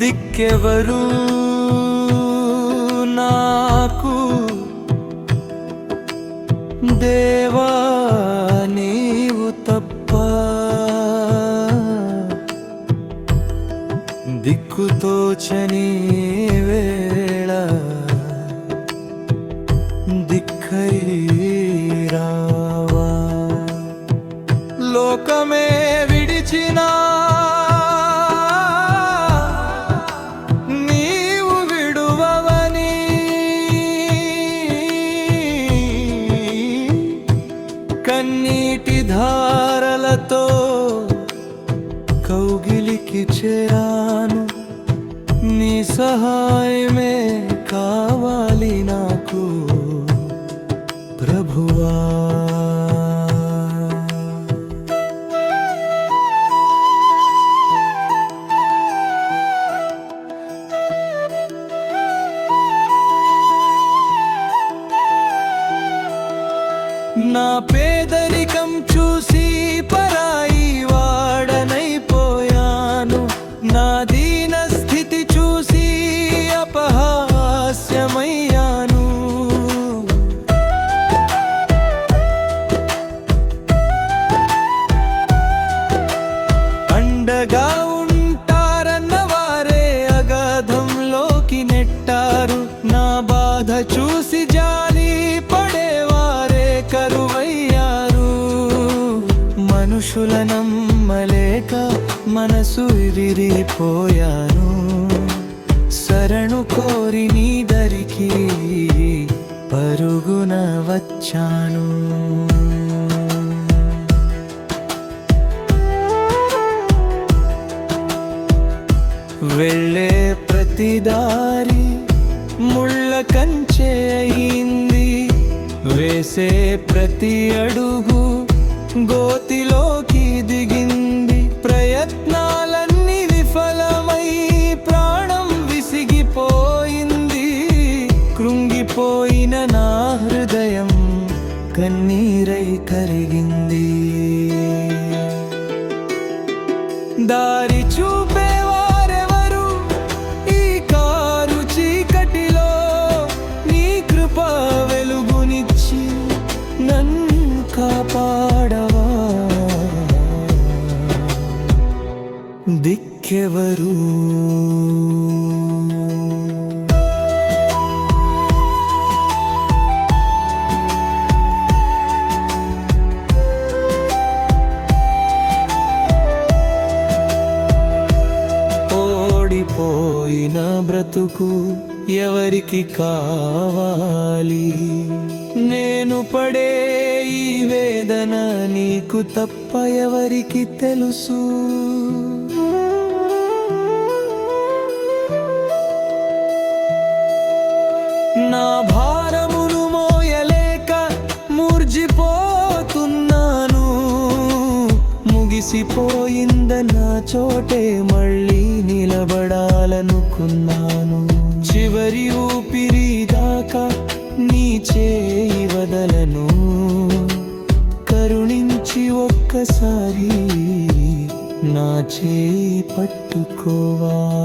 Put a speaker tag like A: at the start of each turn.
A: దిక్కెవరు? నాకు దేవా నీవు తప్ప దిక్కుతోచని వేళ దిక్కరీరా కన్నీటి ధారలతో కౌగిలికి చేరాను. నీ సహాయమే కావాలి నాకు ప్రభువా. పేదరికం చూసి మనుషుల నమ్మలేక మనసు విరిపోయాను శరణు కోరి నీ దరికి పరుగున వచ్చాను. వెళ్ళే ప్రతిదారి ముళ్ళ కంచె అయింది. వేసే ప్రతి అడుగు గోతిలోకి దిగింది. ప్రయత్నాలన్నీ విఫలమై ప్రాణం విసిగిపోయింది. కృంగిపోయిన నా హృదయం కన్నీరై కరిగింది. దారి ఇంకెవరు? ఓడిపోయిన బ్రతుకు ఎవరికి కావాలి? నేను పడే ఈ వేదన నీకు తప్ప ఎవరికి తెలుసు? నా భారమును మోయలేక మూర్జిపోతున్నాను ముగిసిపోయిందన్న చోటే మళ్ళీ నిలబడాలనుకున్నాను. చివరి ఊపిరి దాకా నీ చేయి వదలను. కరుణించి ఒక్కసారి నా చేయి పట్టుకోవా?